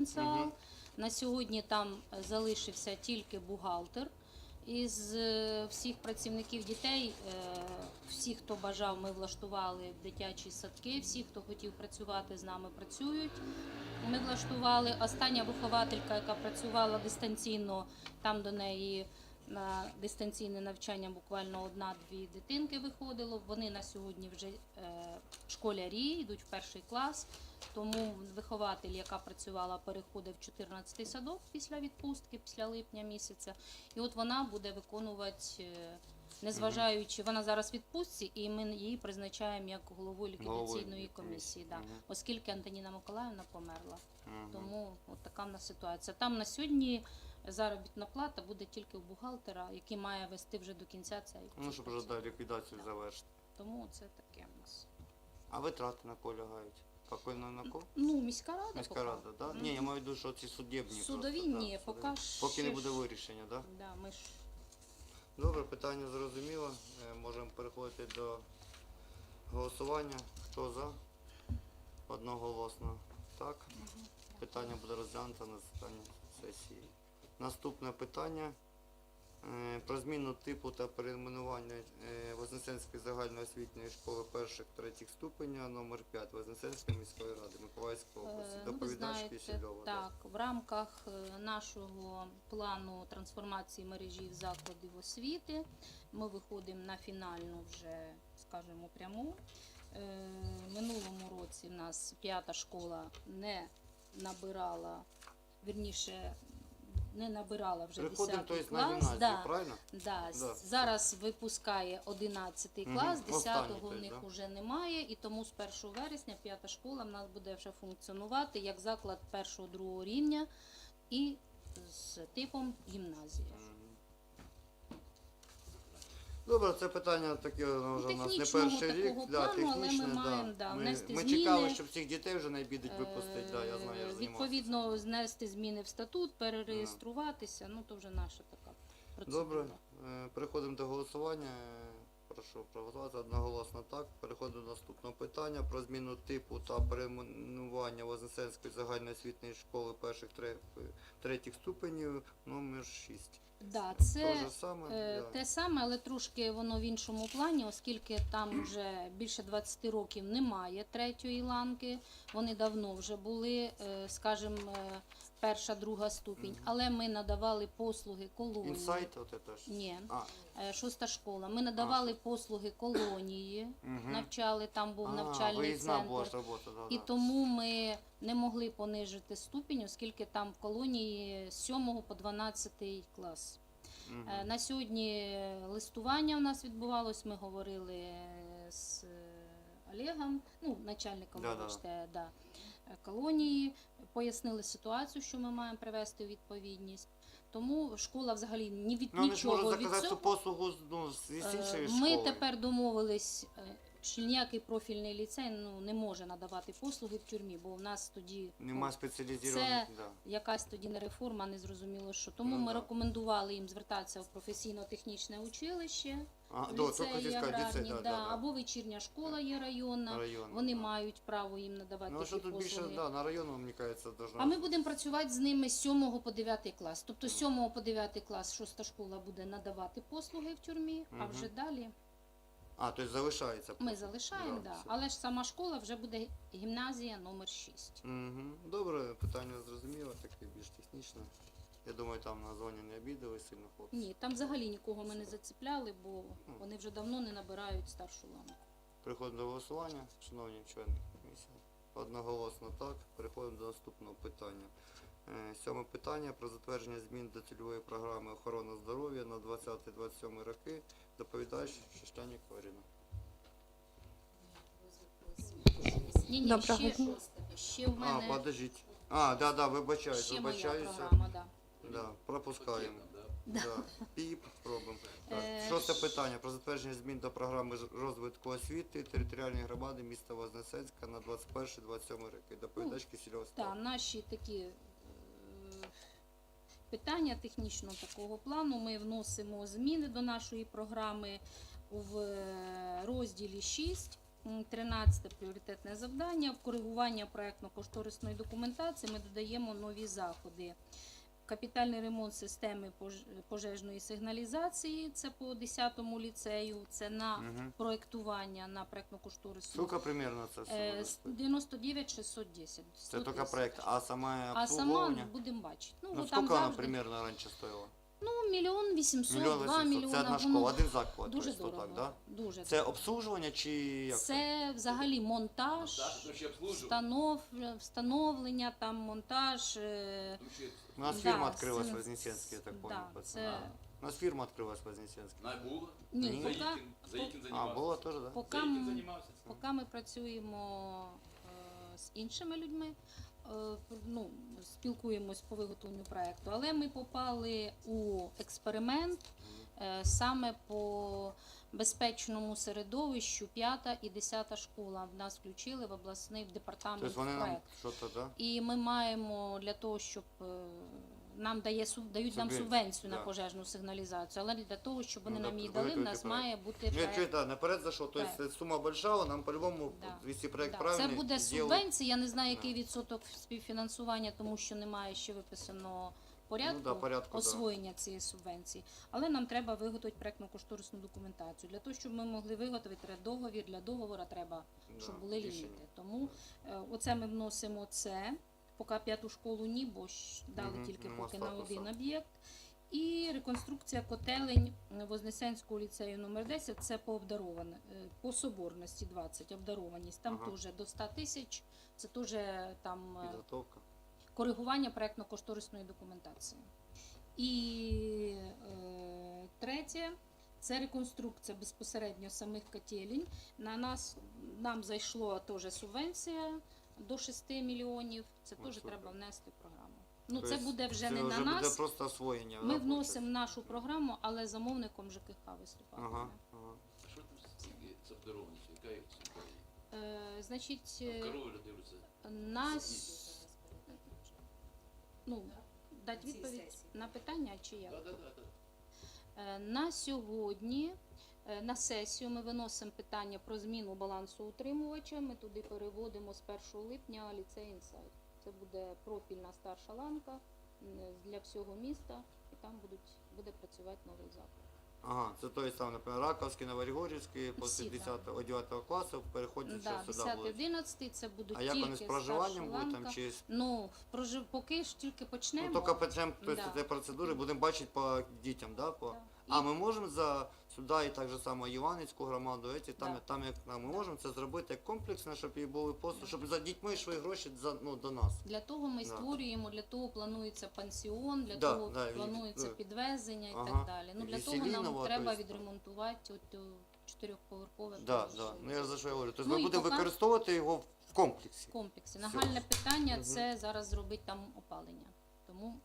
потенціал. На сьогодні там е, залишився тільки бухгалтер. Із е, всіх працівників дітей, е, всі, хто бажав, ми влаштували дитячі садки. Всі, хто хотів працювати з нами, працюють. Ми влаштували остання вихователька, яка працювала дистанційно, там до неї на дистанційне навчання буквально одна-дві дитинки виходило. Вони на сьогодні вже е, школярі, йдуть в перший клас. Тому вихователь, яка працювала, переходить в 14-й садок після відпустки, після липня місяця. І от вона буде виконувати, е, незважаючи, вона зараз в відпустці, і ми її призначаємо як головою ліквідаційної комісії. Да. Оскільки Антоніна Миколаївна померла. Тому от така в нас ситуація. Там на сьогодні заробітна плата буде тільки у бухгалтера, який має вести вже до кінця цей. Ну, щоб вже да, ліквідацію завершити. Тому це таке у нас. А витрати на кого лягають? Какой на, кого? Ну, міська рада. Міська поки. рада, да? Мгм. Ні, я маю в виду, що ці судебні. Судові просто, ні, да, поки судові. ж Поки не буде вирішення, так? Да? Да, ми ж Добре, питання зрозуміло. Е, Можемо переходити до голосування. Хто за? Одноголосно. Так. Питання буде розглянуто на засіданні сесії. Наступне питання. е, Про зміну типу та перейменування е, Вознесенської загальноосвітньої школи перших третіх ступеня номер 5 Вознесенської міської ради Миколаївської області. Е, ну, Доповідач да. Так, в рамках нашого плану трансформації мережі закладів освіти ми виходимо на фінальну вже, скажімо, пряму. Минулому році в нас п'ята школа не набирала, вірніше, не набирала вже Переходимо 10 то есть, на клас. гімназію, да. правильно? Да, Да. Зараз випускає 11 Мгм. клас, Останній, 10-го в них да? вже немає, і тому з 1 вересня п'ята школа в нас буде вже функціонувати як заклад першого-другого рівня і з типом гімназії. Мгм. Добре, це питання таке воно вже у нас не перший рік. Да, плану, але ми технічне, маємо, да, ми, внести ми зміни. чекали, щоб всіх дітей вже не обідать випустити. Да, я знаю, я Е. Відповідно, знести зміни в статут, перереєструватися, ну то вже наша така процедура. Добре, е, переходимо до голосування. Е, Прошу проголосувати одноголосно так. Переходимо до наступного питання про зміну типу та перейменування Вознесенської загальноосвітньої школи перших тре- третіх ступенів номер 6. Да, це саме. Е, да. Те саме, але трошки воно в іншому плані, оскільки там вже більше 20 років немає третьої ланки. Вони давно вже були, е, скажімо, е, перша, друга ступінь. Мгм. Але ми надавали послуги колонії. Інсайт, от це ж. Ні, А, е, шоста школа. Ми надавали послуги колонії, угу. навчали, там був а, навчальний виїзна центр. була ж робота, да, І да. тому ми не могли понижити ступінь, оскільки там в колонії з 7 по 12 клас. Мгм. Е, На сьогодні листування у нас відбувалось. Ми говорили з е, Олегом, ну, начальником Да-да. вибачте, да, колонії, пояснили ситуацію, що ми маємо привести у відповідність. Тому школа взагалі ні від Ну, нічого від цього. послугу ну, з Е, іншої Ми школи. тепер домовились, е, що ніякий профільний ліцей ну, не може надавати послуги в тюрмі, бо в нас тоді ну, Нема спеціалізованих, це- да. якась тоді не реформа, не зрозуміло що. Тому Ну, ми да. рекомендували їм звертатися в професійно-технічне училище, А, в до, тільки хотів сказати, аграрні, ліцей, да, да, да, да. або вечірня школа є районна. Район, Вони да. мають право їм надавати Ну, а такі що тут більше, послуги. да, на району, мені кажеться, должно... А ми будемо працювати з ними з 7 по 9 клас. Тобто з 7 по 9 клас шоста школа буде надавати послуги в тюрмі, а Мгм. вже далі А, тобто залишається. ми залишаємо, Да, да. все. але ж сама школа вже буде гімназія номер 6. Угу. Добре, питання зрозуміло, таке більш технічне. Я думаю, там на зоні не обідали сильно хлопці. Ні, там взагалі нікого ми не зацепляли, бо вони вже давно не набирають старшу ланку. Переходимо до голосування, шановні члени комісії. Одноголосно так. Переходимо до наступного питання. Е, Сьоме питання про затвердження змін до цільової програми охорони здоров'я на 20-27 роки. Доповідач Шештанік Оріна. Ні, ні, Доброго ще, дня. ще в А, мене подождіть. А, да, да, вибачаюсь, ще моя вибачаюся. програма, да. Да, пропускаємо. Да. Піп. Так. Е, Шосте питання про затвердження змін до програми ж- розвитку освіти територіальної громади міста Вознесенська на 21-27 роки. Доповідач Кисельова Так, Степан. наші такі питання технічного такого плану. Ми вносимо зміни до нашої програми в е, розділі 6. М, 13 пріоритетне завдання. В коригування проектно-кошторисної документації ми додаємо нові заходи. Капітальний ремонт системи пож- пожежної сигналізації, це по 10-му ліцею, це на угу. проектування на проєктно кошторисну Сколько примерно це все? Е, буде с- 99 610. Це 100 тільки проєкт, проект, а саме А сама обслуговування? будемо бачити. Ну, Ну, скільки там вона завжди, примерно раніше стоїла? Ну, мільйон вісімсот, Мільйон два мільйона. Це одна воно школа, один заклад. Дуже тобто, дорого. так, да? Дуже Це дорого. обслужування чи як? Це взагалі монтаж, обслуживать. встанов, встановлення, там монтаж. е, У нас Да, фірма відкрилась в це- Вознесенській, я так да, понял. це- пацани. У нас фірма відкрилась в Вознесенській. На було. Ні, Ні. поки, Заїкін, Заїкін А, займався. було теж, так? Да? поки, Заїкін м- займався. поки ми працюємо е, з іншими людьми, ну, спілкуємось по виготовленню проекту, але ми попали у експеримент е, саме по безпечному середовищу 5 і 10 школа. В нас включили в обласний департамент Тобто вони нам проект. що-то, да? І ми маємо для того, щоб е, нам дає дають нам Субвенцію, на пожежну сигналізацію, але для того, щоб вони Ну, нам її дали, в нас має бути я чую, да, наперед зайшов, то есть сума большая, нам по-любому, Да. вести проект правильний. Це буде субвенція. Я не знаю, який відсоток співфінансування, тому що немає ще виписаного порядку, Ну, да, порядку, да. освоєння цієї субвенції. Але нам треба виготовити проектно-кошторисну документацію. Для того, щоб ми могли виготовити треба договір, для договору треба, Да, щоб були ліміти. Тому е, оце ми вносимо це. Поки п'яту школу ні, бо ж дали Мгм, тільки нема поки на статусу. один об'єкт. І реконструкція котелень Вознесенського ліцею номер 10 це по обдароване, е, по соборності 20, обдарованість. Там Ага. теж до 100 тисяч. Це теж там е, Підготовка. коригування проектно-кошторисної документації. І е, третє це реконструкція безпосередньо самих котелень. На нас нам зайшло теж субвенція до 6 мільйонів. Це Ой, теж супер. треба внести в програму. Ну, це Тобто буде вже це не вже на нас. буде просто освоєння. Ми да, вносимо в нашу програму, але замовником ЖКХ виступатиме. Ага, ага. Що там з цією- Яка їх є? Е, значить, е, Корови дивляться. на ну, дати відповідь на питання чи як? Так, так, так. Е, На сьогодні на сесію ми виносимо питання про зміну балансу утримувача. Ми туди переводимо з 1 липня ліцей інсайт. Це буде профільна старша ланка для всього міста, і там будуть буде працювати новий заклад. Ага, це той самий, наприклад, Раковський, Новорігорівський, після Всі, 10 о 9 класу переходять Да, ще сюди 10-11 це будуть А як тільки вони з проживанням будуть там чи Ну, прожив... поки ж тільки почнемо. ну, тільки почнемо Да. цієї процедури, будемо бачити по дітям, да? По... Да. А ми можемо за сюди і так же само Іванівську громаду, еті, там, Да. там як нам, ми можемо це зробити як комплексно, щоб і були послуги, щоб за дітьми йшли гроші за, ну, до нас. Для того ми Да. створюємо, для того планується пансіон, для Да, того да, планується е, підвезення і ага. так далі. Ну І для того нам треба то відремонтувати от, чотирьохповерхове Да, да. Ну я за що я говорю. Тобто Ну, ми будемо поки- використовувати його в комплексі. в комплексі. Нагальне питання Мгм. це зараз зробити там опалення. Тому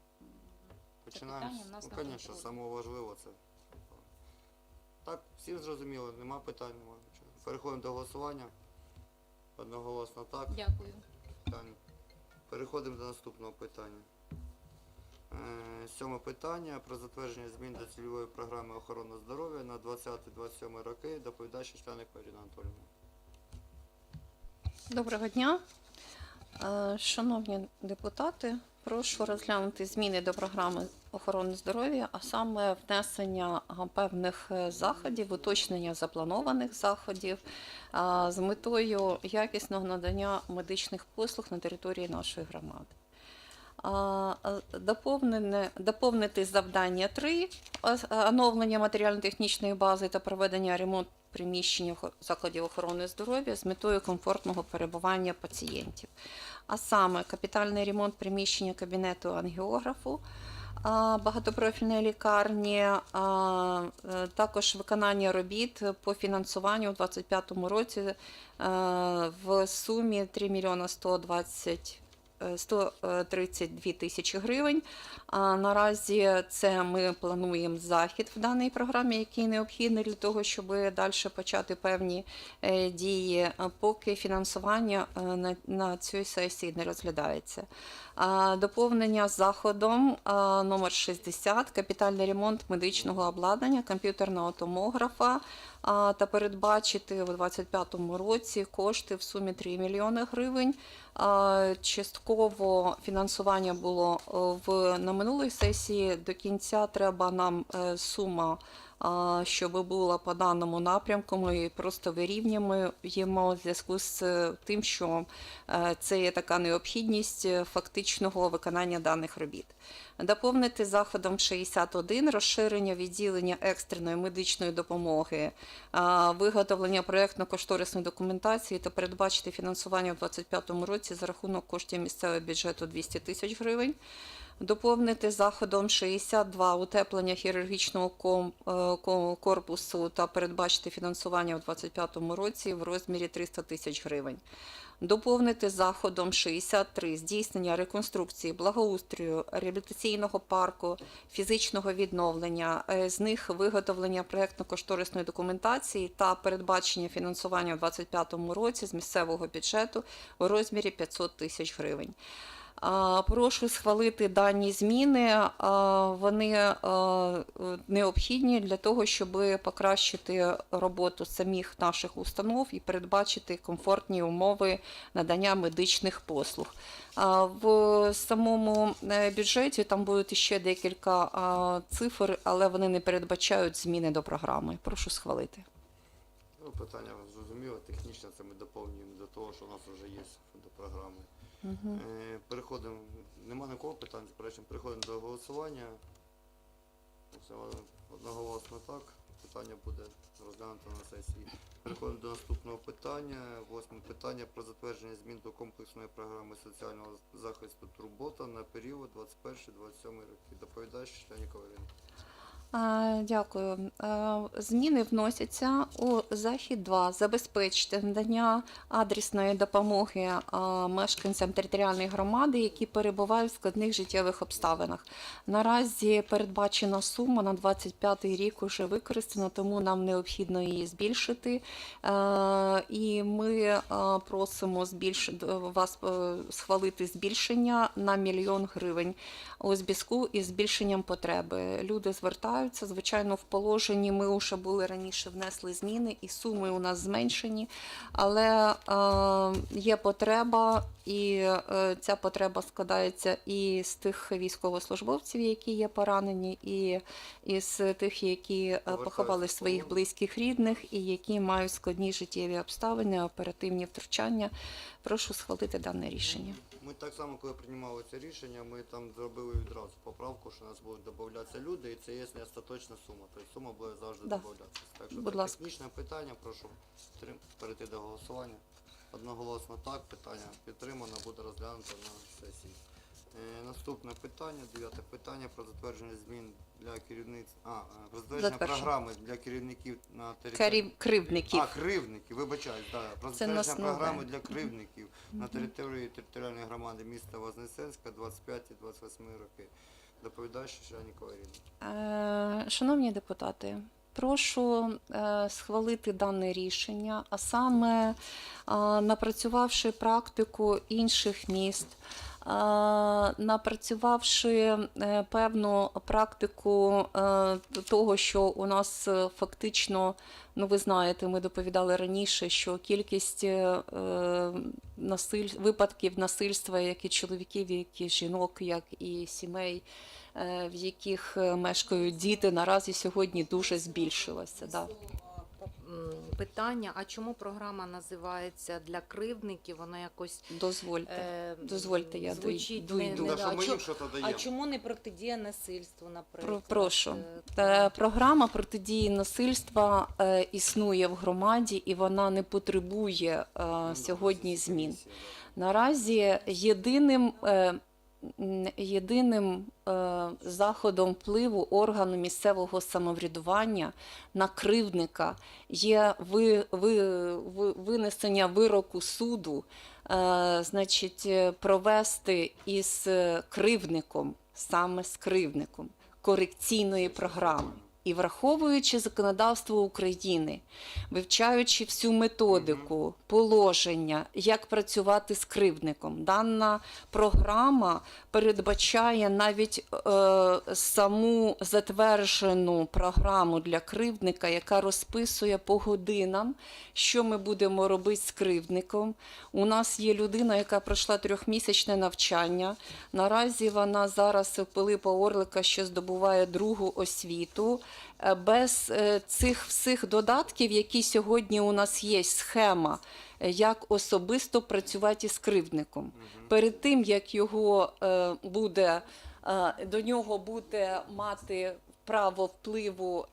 Починаємо. питання в нас ну, звісно, саме важливо це. Так, всім зрозуміло, нема питань, нема нічого. Переходимо до голосування. Одноголосно так. дякую. Питання. Переходимо до наступного питання. Е, Сьоме питання про затвердження змін до цільової програми охорони здоров'я на 20-27 роки. Доповідач Штаник Маріна Анатольовна. Доброго дня. Е, Шановні депутати, прошу розглянути зміни до програми охорони здоров'я, а саме внесення певних е, заходів, уточнення запланованих заходів з метою якісного надання медичних послуг на території нашої громади. Е, Доповнити завдання 3 оновлення матеріально-технічної бази та проведення ремонту приміщень охо- закладів охорони здоров'я з метою комфортного перебування пацієнтів. А саме капітальний ремонт приміщення кабінету ангіографу, багатопрофільної лікарні, е, також виконання робіт по фінансуванню у 2025 році е, в сумі 3 мільйона 120 е, 132 тисячі гривень. А наразі це ми плануємо захід в даній програмі, який необхідний для того, щоб далі почати певні е, дії, поки фінансування е, на, цій сесії не розглядається. Доповнення заходом номер 60 капітальний ремонт медичного обладнання, комп'ютерного томографа, та передбачити у 2025 році кошти в сумі 3 мільйони гривень. Частково фінансування було е, в на минулій сесії. До кінця треба нам е, сума, щоб була по даному напрямку. Ми просто вирівнюємо в зв'язку з е, тим, що е, це є така необхідність е, фактичного виконання даних робіт. Доповнити заходом 61 розширення відділення екстреної медичної допомоги, виготовлення проєктно-кошторисної документації та передбачити фінансування у 2025 році за рахунок коштів місцевого бюджету 200 тисяч гривень. Доповнити заходом 62 утеплення хірургічного е, ко- корпусу та передбачити фінансування у 2025 році в розмірі 300 тисяч гривень. Доповнити заходом 63 здійснення реконструкції, благоустрою, реабілітаційного парку, фізичного відновлення, е, з них виготовлення проєктно-кошторисної документації та передбачення фінансування у 2025 році з місцевого бюджету у розмірі 500 тисяч гривень. Прошу схвалити дані зміни. Вони е, необхідні для того, щоб покращити роботу самих наших установ і передбачити комфортні умови надання медичних послуг. В самому е, бюджеті там будуть ще декілька цифр, але вони не передбачають зміни до програми. Прошу схвалити. Ну, питання зрозуміло, технічно це ми доповнюємо до того, що у нас вже є до програми. Угу. Переходимо, нема нікого питань, заперечень, переходимо до голосування. Одноголосно так. Питання буде розглянуто на сесії. Переходимо до наступного питання. Восьме питання про затвердження змін до комплексної програми соціального захисту турбота на період 21-27 роки. Доповідач Ляніка Ірина. Дякую. Зміни вносяться у захід 2 забезпечити надання адресної допомоги мешканцям територіальної громади, які перебувають в складних життєвих обставинах. Наразі передбачена сума на 25 рік уже використана, тому нам необхідно її збільшити. І ми просимо збільшити вас е, схвалити збільшення на мільйон гривень у зв'язку із збільшенням потреби. Люди звертаються. Звичайно, в положенні ми вже були раніше внесли зміни, і суми у нас зменшені, але е, є потреба, і е, ця потреба складається і з тих військовослужбовців, які є поранені, і із тих, які е, поховали своїх близьких рідних, і які мають складні життєві обставини, оперативні втручання. Прошу схвалити дане рішення. Ми так само, коли приймали це рішення, ми там зробили відразу поправку, що у нас будуть додатися люди, і це є не остаточна сума. Тобто сума буде завжди Да. додатися. Так що Будь це ласка. технічне питання, прошу підтрим- перейти до голосування. Одноголосно так, питання підтримано, буде розглянуто на сесії. Е, наступне питання, дев'яте питання про затвердження змін для керівництва. А, е, про затвердження Затвердження. програми для керівників на території. Карів кривдників. А, кривдники, вибачаюсь, да. Про Це нас затвердження нове. програми для кривдників на території територіальної громади міста Вознесенська 25-28 роки. Доповідач Шанікова Ірина. Е, Шановні депутати, прошу е, схвалити дане рішення, а саме е, напрацювавши практику інших міст, напрацювавши е, певну практику е, того, що у нас е, фактично, ну ви знаєте, ми доповідали раніше, що кількість насиль... випадків насильства, як і чоловіків, як і жінок, як і сімей, в яких мешкають діти, наразі сьогодні дуже збільшилося. Да. Питання, а чому програма називається для кривдників? Воно якось Дозвольте. е, Дозвольте, я звучить дойду- не, не, що а, що-то а чому не протидія насильству, наприклад? Прошу. Е, Е, Програма протидії насильства е, існує в громаді і вона не потребує е, сьогодні змін. Наразі єдиним, е, єдиним е, заходом впливу органу місцевого самоврядування на кривдника є ви, ви, ви, винесення вироку суду, е, значить, е, провести із е, кривдником, саме з кривдником, корекційної програми. І враховуючи законодавство України, вивчаючи всю методику, положення, як працювати з кривдником, дана програма передбачає навіть е, саму затверджену програму для кривдника, яка розписує по годинам, що ми будемо робити з кривдником. У нас є людина, яка пройшла трьохмісячне навчання. Наразі вона зараз у Пилипа Орлика ще здобуває другу освіту. Е, Без е, цих всіх додатків, які сьогодні у нас є, схема, е, як особисто працювати з кривдником. Перед тим, як його буде, до нього буде мати право впливу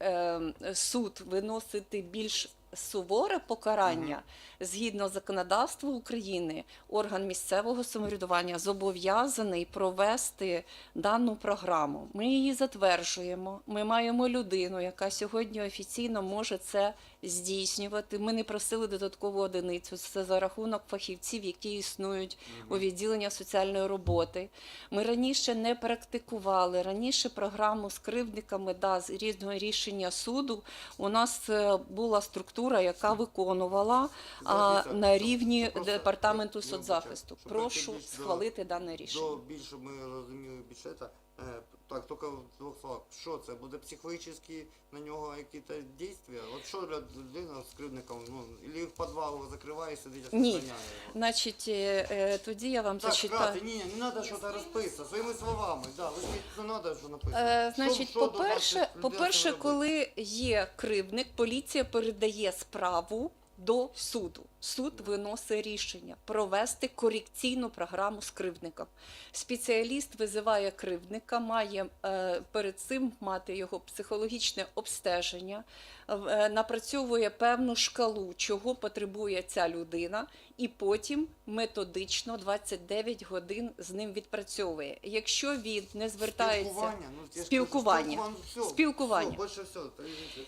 суд виносити більш суворе покарання, згідно законодавства України, орган місцевого самоврядування зобов'язаний провести дану програму. Ми її затверджуємо. Ми маємо людину, яка сьогодні офіційно може це здійснювати. Ми не просили додаткову одиницю. Це за рахунок фахівців, які існують у відділення соціальної роботи. Ми раніше не практикували. Раніше програму з кривдниками да, з різного рішення суду у нас е, була структура, яка виконувала а, на рівні департаменту соцзахисту. Прошу схвалити дане До рішення. більше, ми розуміли це. Е, так, тільки в двох словах. Що це? Буде психологічні на нього якісь дії? От що людина з кривдником, ну, або в підвал закриває і сидить, Ні. охороняє його? Значить, е, е, тоді я вам Так, зачитаю. Катя, ні, не треба щось розписати, своїми словами, да, ви ж не треба, що написано. Е, значить, по-перше, по-перше, коли є кривдник, поліція передає справу до суду. Суд виносить рішення провести корекційну програму з кривдником. Спеціаліст визиває кривдника, має е, перед цим мати його психологічне обстеження, е, напрацьовує певну шкалу, чого потребує ця людина, і потім методично 29 годин з ним відпрацьовує. Якщо він не звертається. Спілкування, ну, кажу, Спілкування. все, Спілкування. Все, все.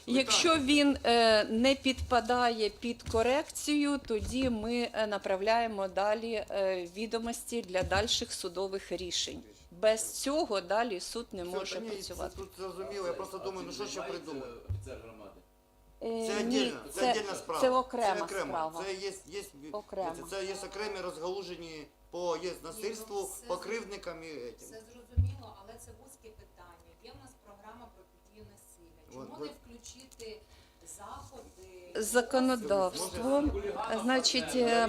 Якщо він е, не підпадає під корекцію, тоді ми е, направляємо далі е, відомості для дальших судових рішень. Без цього далі суд не Все, може ні, працювати. Це тут зрозуміло, я просто думаю, ну що ще придумати. Офіцер громади. Е, Це ні, це, це, отдельна справа. це окрема справа. Це є, є, Окремо. Це є окремі розгалужені по є насильству, ну, по кривдникам і етим. Все зрозуміло, але це вузьке питання. Є в нас програма протидії насилля. Чому Вот, не вот. включити Може, значить, е,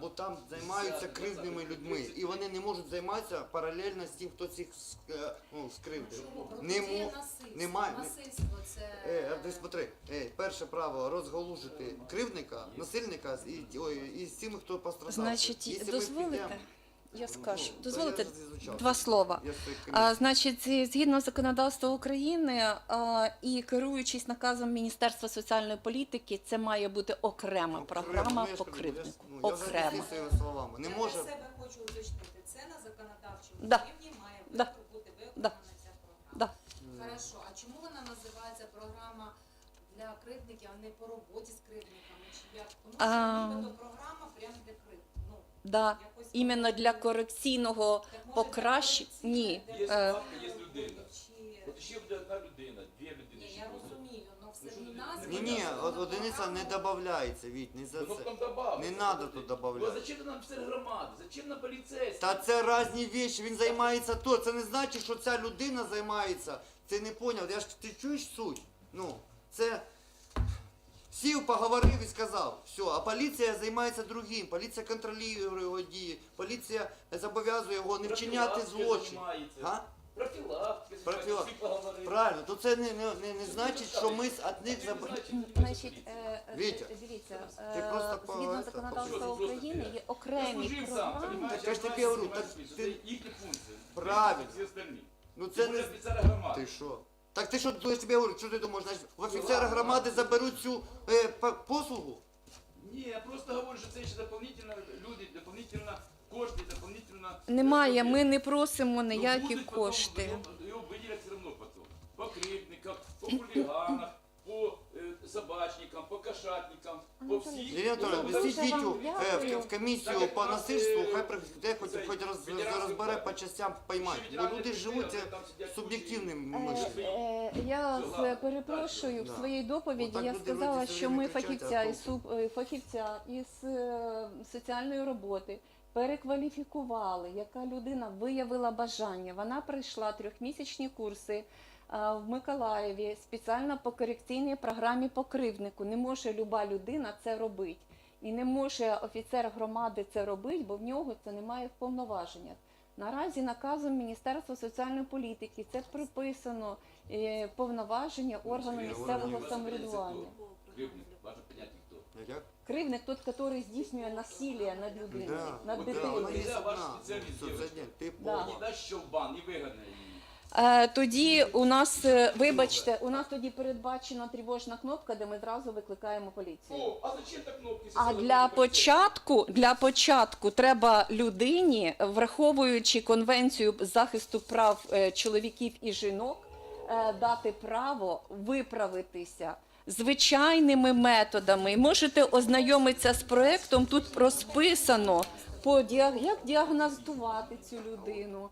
бо там займаються кривдними людьми, і вони не можуть займатися паралельно з тим, хто цих с- е, ну, скривдив. Чому? Не мо- немає- Насильство це... Е, десь смотри, е, перше право розгалужити кривдника, насильника з- і, ой, і з тими, хто постраждав. Значить, Якщо ми дозволите, підемо- я скажу, Ну, дозволите два слова. А, значить, згідно законодавства України а, і керуючись наказом Міністерства соціальної політики, це має бути окрема програма по кривднику. Я, ну, своїми словами. Не може. себе хочу уточнити. Це на законодавчому рівні має бути виконана ця програма. Хорошо, а чому вона називається програма для кривдників, а не по роботі з кривдниками? Чи як? Тому що А. програма прямо для кривдників. Ну, Да. Іменно для корекційного покращення. Ні. Є Е, є людина. От ще буде одна людина, дві людини. Ні, ще я буде. розумію, але все Ну, ти- Ні, ні, от одиниця не додається, Віть, не за Ну, це. там добавити. Не надо тут Ну, добавляти. зачем нам офіцер громади? Зачем нам поліцейський? Та це різні речі, він займається то. Це не значить, що ця людина займається. Ти не поняв. Я ж ти чуєш суть? Ну, це сів, поговорив і сказав. Все, а поліція займається другим. Поліція контролює його дії. Поліція зобов'язує його не вчиняти злочин. А? Профілактика. Профілактика. всі поговорили. Правильно, то це не, не, не, не значить, що ми з одних заб... значить, е, е, Вітя, дивіться, ти е, просто по- згідно це, законодавства просто- України є окремі служив сам, програми. понимаешь, Я ж говорю, так це ти- функції. Правильно. Ну це не... Ти що? Так ти що, думаєш, тобі говорю, що ти думаєш, значить, в офіцера громади заберуть цю е, по- послугу? Ні, я просто говорю, що це ще дополнительно люди, дополнительно кошти, дополнительно... Немає, ми не просимо Ну, ніякі будуть потім, кошти. Його, його виділять все одно потім. По кривдникам, по хуліганах, собачникам, по кошатникам, по всіх. Лілія Анатолійовна, везіть Дуже вам е, в, в комісію по насильству, нас, е, хай прийде хоч, хоч роз, розбере по частям поймати. Бо люди живуть е, суб'єктивним Е, мишленням. е, Я з- перепрошую в Да. своїй доповіді. Отак Я люди сказала, що ми кричать, фахівця а із е, фахівця із е, соціальної роботи перекваліфікували, яка людина виявила бажання. Вона пройшла трьохмісячні курси в Миколаєві спеціально по корекційній програмі по кривднику. Не може люба людина це робити. І не може офіцер громади це робити, бо в нього це немає в повноваженнях. Наразі наказом Міністерства соціальної політики це приписано е, повноваження органу місцевого самоврядування. Кривдник, важно поняти хто. Кривник тот, який здійснює насилля над людиною, над дитиною. Ти повна. Не дасть щелбан і вигадне її. Е, Тоді у нас, е, вибачте, у нас тоді передбачена тривожна кнопка, де ми зразу викликаємо поліцію. О, а зачем так кнопки? А для початку, для початку треба людині, враховуючи конвенцію захисту прав е, чоловіків і жінок, дати право виправитися звичайними методами. Можете ознайомитися з проектом. Тут розписано по діаг- як діагностувати цю людину.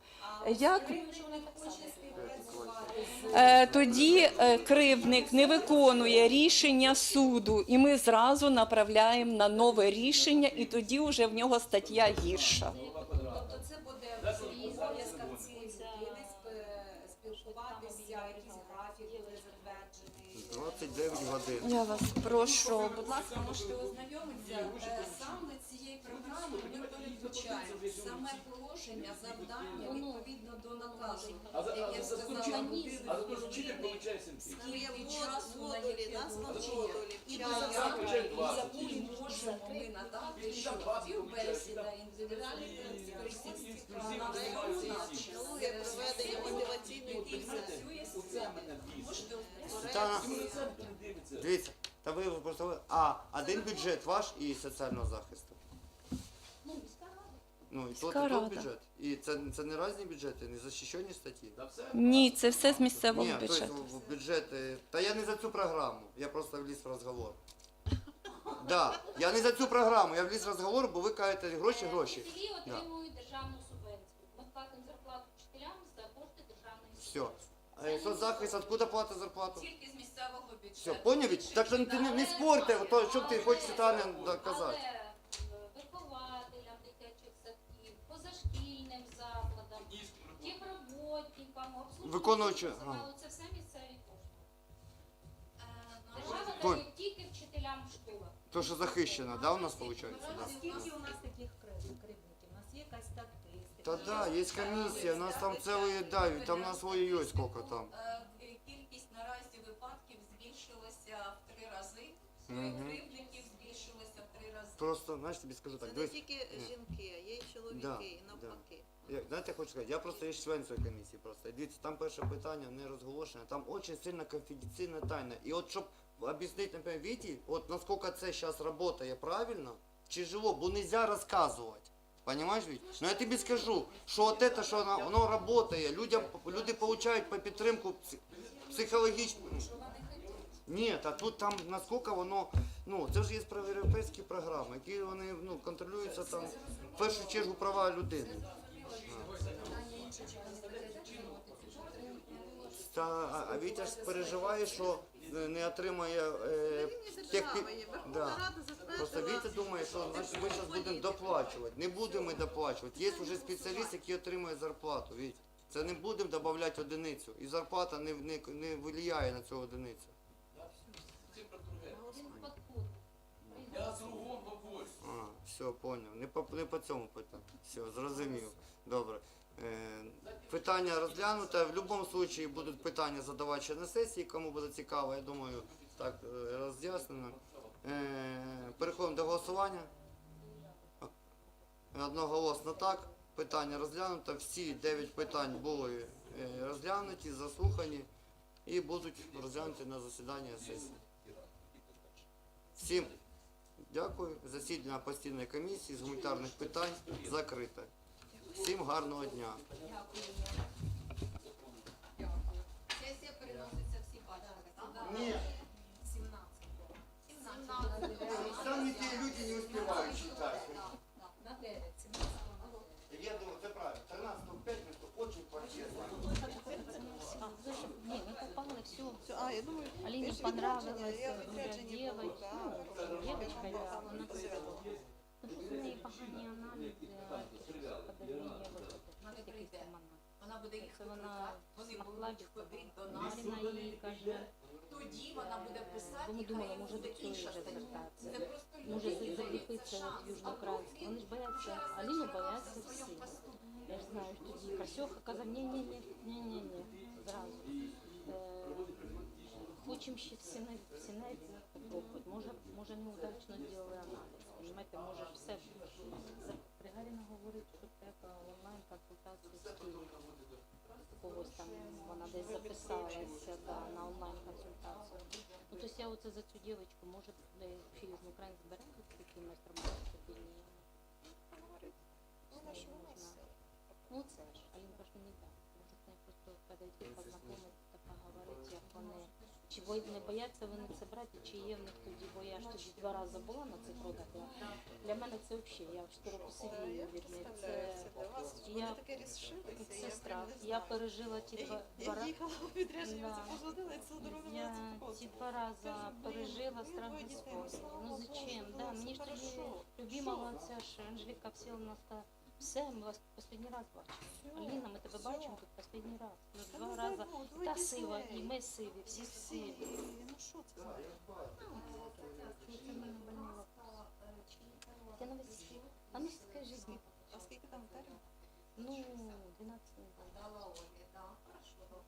Як хоче співпрацювати Е, тоді е, кривдник не виконує рішення суду, і ми зразу направляємо на нове рішення, і тоді вже в нього стаття гірша. Тобто це буде в обов'язках цієї людини спілкуватися, якийсь графік буде затверджений. 29 годин. Я вас прошу. Будь ласка, можете ознайомитися. Е, Саме цієї програми ми саме положення, завдання відповідно до наказу, А за, а як я за, за, сказала, а за те, що вчитель получає скільки часу на яке навчання і Це заявки, і 20. які можемо ми надати, що співбесіда, індивідуальний переконський програм, Інклюзія проведення мотиваційної Оце мене бісить. Дивиться. дивіться, та ви просто а один бюджет ваш і соціального захисту. Ну, і і тот рада. бюджет. І це, це не різні бюджети, не захищені статті. Ні, це все з місцевого Ні, бюджету. в бюджети. Та я не за цю програму, я просто вліз в розговор. Да, я не за цю програму, я вліз в розговор, бо ви кажете гроші, гроші. Вчителі отримують державну субвенцію. Ми платимо зарплату вчителям за кошти державної Все. субвенції. А соцзахист, откуда платить зарплату? тільки з місцевого бюджету. Все, поняли? Так що ти не, не спорте, то, що ти хочеш Світлана доказати. Але тімроботникам, Виконуючи- ага. це все місцеві кошти. Е, Держава Толь. дає тільки вчителям в школах. То, що захищено, да, у нас виходить? Да. Скільки у нас таких кривдників? У нас є якась статистика? Та да, є комісія, у нас там цілий, да, там у нас ой-ой, скільки там. Е, Кількість наразі випадків збільшилася в три рази. Мгм. Кривдників збільшилася в три рази. Просто, знаєш, тобі скажу Це так, не дивись, тільки жінки, а є й чоловіки, Да, і навпаки. Я, знаєте, хочу сказати, я просто є член цієї комісії просто. І дивіться, там перше питання не розголошене, там дуже сильно конфіденційна тайна. І от щоб об'яснити, наприклад, Віті, от наскільки це зараз працює правильно, тяжело, бо нельзя розказувати. Понимаешь, Віть? Ну я тобі скажу, що от це, що воно, воно працює, людям, люди получають по підтримку псих- психологічну. Ні, та тут там наскільки воно, ну це ж є європейські програми, які вони ну, контролюються там в першу чергу права людини. Та, а, а Вітя ж переживає, що е, не отримає е, тих пі- Да. Просто. Вітя думає, що значить, ми зараз будемо доплачувати. Не будемо ми доплачувати. Є вже спеціаліст, який отримує зарплату. Вітя. Це не будемо додавати одиницю. І зарплата не, не, не впливає на цю одиницю. Друге. Один підход. Другом. А, все, поняв. Не по, не по цьому питанню. Все, зрозумів. Добре. Е, питання розглянуте. В будь-якому випадку будуть питання задавати ще на сесії, кому буде цікаво, я думаю, так е, роз'яснено. Е, переходимо до голосування. Одноголосно так. Питання розглянуто. Всі 9 питань були розглянуті, заслухані і будуть розглянуті на засіданні сесії. Всім Дякую. Засідання постійної комісії з гуманітарних питань закрите. Всім гарного дня. Сесія переноситься всі бачили, так? Ні. 17. 17. Самі ті люди не успівають читати. На дев'ятці. Я думаю, це правильно. 13 п'ятницю дуже почесно. Не, не попали, все. А, я думаю, Алине я понравилось, я було, девочка, девочка, да, она Ну, що в неї погані аналізи, подавлення Вона не прийде. Вона буде їх вона викликати, вони будуть ходити до нас. Тоді вона буде писати, і хай може буде інша стаття. Це просто Може людині закріпитися дається от южноукраїнську. Вони ж бояться, Аліну бояться всі. Я ж знаю, тоді Касьоха казав, ні, ні, ні, ні, ні, ні, зразу. Е, Хочемо ще в Сінець, в попробувати. Може, може неудачно зробили аналіз. Понимаєте, може все. За- говорить, що треба онлайн-консультацію з Києва. Когось там вона десь записалася да, на онлайн-консультацію. Ну, тобто я оце за цю дівчинку, може, Фільм Україн збере такий майстер тобі Вона ж у нас. Ну це ж, а він каже, не так. Може з нею просто подойти, познайомитися та поговорити, як вони. Чи не бояться вони це брати, чи є в них тоді, бо я ж тоді два рази була на цих родах. Я, для мене це взагалі, я в від них. представляю, Це, це я- таке рішилися, це страх. Я пережила ті два, Я, я рази. їхала в відрядження, Да. це позвонила, і цілу дорогу Я мене це ті два рази пережила ну, страх Господній. Ну зачем? Да, мені ж тоді любимого Що? ця ж Анжеліка Всіловна сказала, все, ми вас останній раз бачимо. Аліна, ми тебе бачимо тут останній раз. Ми два ну, рази. Та сива, і ми сиві, всі всі, сиві. ну що це? за- Це мене больнуло. Тетяна Васильівна, а ну такая жизнь. А сколько там тарим? ну, 12 неділь. Дала Олі, да, хорошо.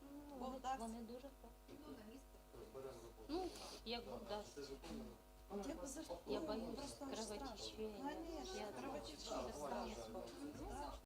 Ну, вони, дуже. Ну, на. Ну, як Бог дасть. Я, Я ну, боюсь кровотечения. Конечно, Я кровотечение страшно. страшно.